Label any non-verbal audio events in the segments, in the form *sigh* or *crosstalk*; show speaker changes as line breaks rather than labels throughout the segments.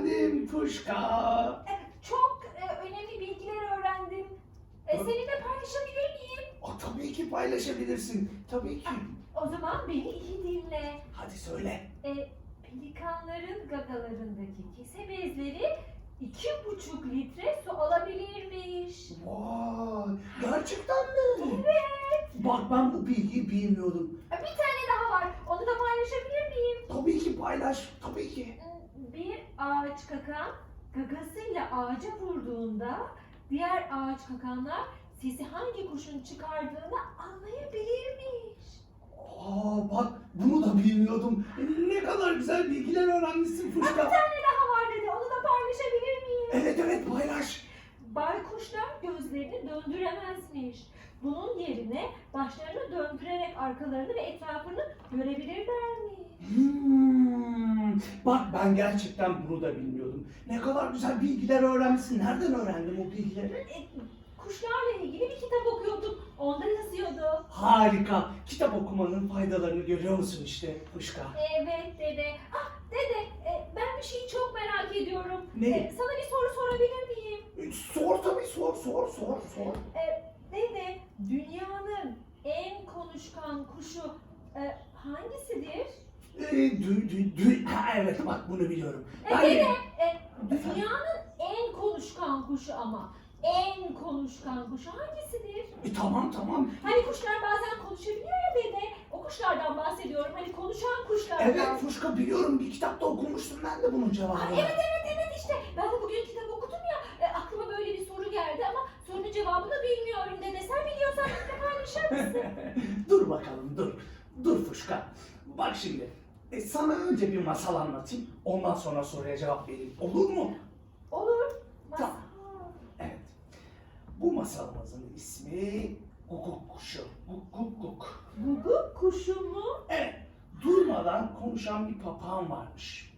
efendim Puşka.
Çok e, önemli bilgiler öğrendim. E, seninle paylaşabilir miyim?
O tabii ki paylaşabilirsin. Tabii ki.
O zaman beni iyi dinle.
Hadi söyle.
E, pelikanların gagalarındaki kese bezleri iki buçuk litre su alabilirmiş.
Vay, gerçekten mi?
Evet.
Bak ben bu bilgiyi bilmiyordum.
E, Bir tane daha var. Onu da paylaşabilir miyim?
Tabii ki paylaş, tabii ki.
Bir ağaç kakan gagasıyla ağaca vurduğunda diğer ağaç kakanlar sesi hangi kuşun çıkardığını anlayabilirmiş.
Aa bak bunu da bilmiyordum. Ne kadar güzel bilgiler öğrenmişsin
Bir
Puşka.
tane daha var dedi. Onu da paylaşabilir miyim?
Evet evet paylaş.
Baykuşlar gözlerini döndüremezmiş. Bunun yerine başlarını döndürerek arkalarını ve etrafını görebilirlermiş.
Bak ben gerçekten bunu da bilmiyordum. Ne kadar güzel bilgiler öğrenmişsin. Nereden öğrendin o bilgileri?
E, kuşlarla ilgili bir kitap okuyordum. Onda yazıyordu.
Harika. Kitap okumanın faydalarını görüyor musun işte Puşka?
Evet dede. Ah dede e, ben bir şeyi çok merak ediyorum.
Ne?
E, sana bir soru sorabilir miyim?
Sor tabii sor sor sor sor.
E, dede dünyanın en konuşkan kuşu e,
Ee, dü, dü, dü, ha, evet bak bunu biliyorum.
E, dede
de-
e, dünyanın en konuşkan kuşu ama en konuşkan kuşu hangisidir?
E, tamam tamam.
Hani kuşlar bazen konuşabiliyor ya dede. O kuşlardan bahsediyorum. Hani konuşan kuşlardan.
Evet Fuşka biliyorum bir kitapta okumuştum ben de bunun
Aa,
cevabını.
evet evet evet işte. Ben de bugün kitap okudum ya. E, aklıma böyle bir soru geldi ama sorunun cevabını bilmiyorum dede. Sen biliyorsan bizle paylaşır mısın? *laughs*
dur bakalım dur. Dur Fuşka. Bak şimdi. E, sana önce bir masal anlatayım. Ondan sonra soruya cevap vereyim. Olur mu?
Olur.
Tamam. Evet. Bu masalımızın ismi Guguk Kuşu. Guguk Guguk.
Guguk kuşu mu?
Evet. Durmadan konuşan bir papağan varmış.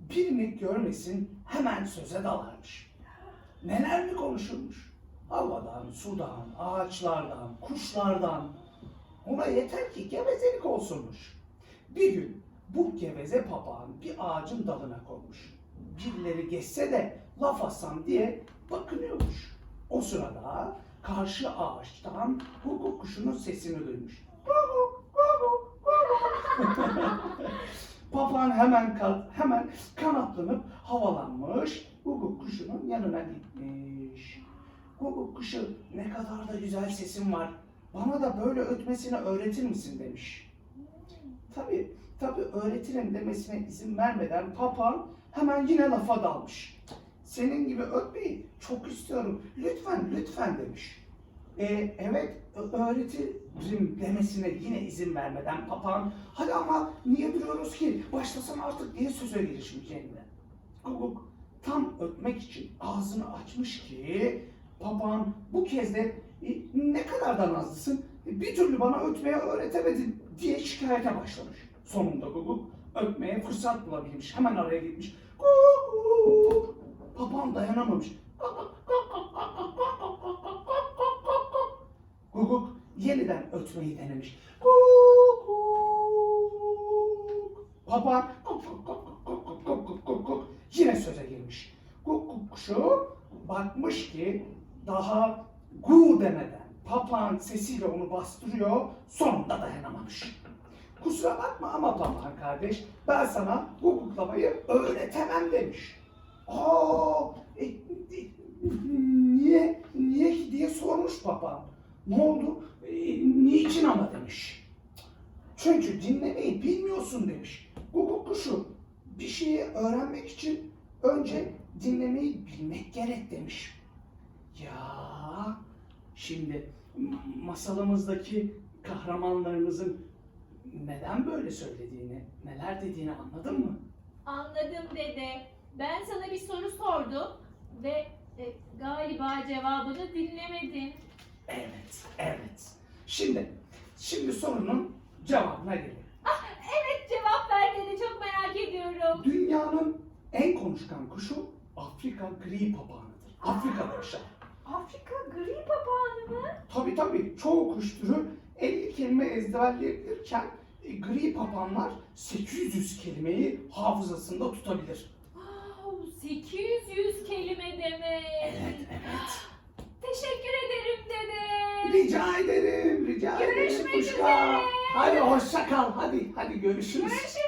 Birini görmesin hemen söze dalarmış. Neler mi konuşulmuş? Havadan, sudan, ağaçlardan, kuşlardan. Ona yeter ki gevezelik olsunmuş. Bir gün bu geveze papağan bir ağacın dalına konmuş. Birileri geçse de laf atsam diye bakınıyormuş. O sırada karşı ağaçtan hukuk kuşunun sesini duymuş. *laughs* Papağan hemen hemen kanatlanıp havalanmış. Guguk kuşunun yanına gitmiş. Guguk kuşu ne kadar da güzel sesin var. Bana da böyle ötmesini öğretir misin demiş. Tabi tabi öğretirim demesine izin vermeden papağan hemen yine lafa dalmış. Senin gibi ötmeyi çok istiyorum. Lütfen lütfen demiş. E, evet öğretirim demesine yine izin vermeden papağan hadi ama niye duruyoruz ki başlasana artık diye söze girişmiş kendine. Guguk tam ötmek için ağzını açmış ki papağan bu kez de "E, ne kadar da nazlısın bir türlü bana ötmeye öğretemedin diye şikayete başlamış. Sonunda Google ötmeye fırsat bulabilmiş. Hemen araya gitmiş. Google. Papağan dayanamamış. Google yeniden ötmeyi denemiş. Google. Papağan yine söze girmiş. Google kuşu bakmış ki daha gu demeden papağan sesiyle onu bastırıyor sonunda dayanamamış. Kusura bakma ama papağan kardeş ben sana guguklamayı öğretemem demiş. Aa, e, e, niye, niye ki diye sormuş papağan. Ne oldu? E, niçin ama demiş. Çünkü dinlemeyi bilmiyorsun demiş. Guguk kuşu bir şeyi öğrenmek için önce dinlemeyi bilmek gerek demiş. Ya şimdi masalımızdaki kahramanlarımızın neden böyle söylediğini, neler dediğini anladın mı?
Anladım dede. Ben sana bir soru sordum ve e, galiba cevabını dinlemedin.
Evet, evet. Şimdi, şimdi sorunun cevabına gelelim.
Evet cevap ver dede çok merak ediyorum.
Dünyanın en konuşkan kuşu Afrika gri papağanıdır. Afrika'da yaşar.
Afrika gri papağanı mı?
Tabi tabi çoğu kuş türü 50 kelime ezberleyebilirken e, gri papağanlar 800 kelimeyi hafızasında tutabilir.
Aa, dinlemek.
Evet, evet.
Teşekkür ederim dede.
Rica ederim, rica ederim
Görüşmek
Kuşka.
üzere.
Hadi hoşça kal, hadi, hadi görüşürüz.
Görüşürüz.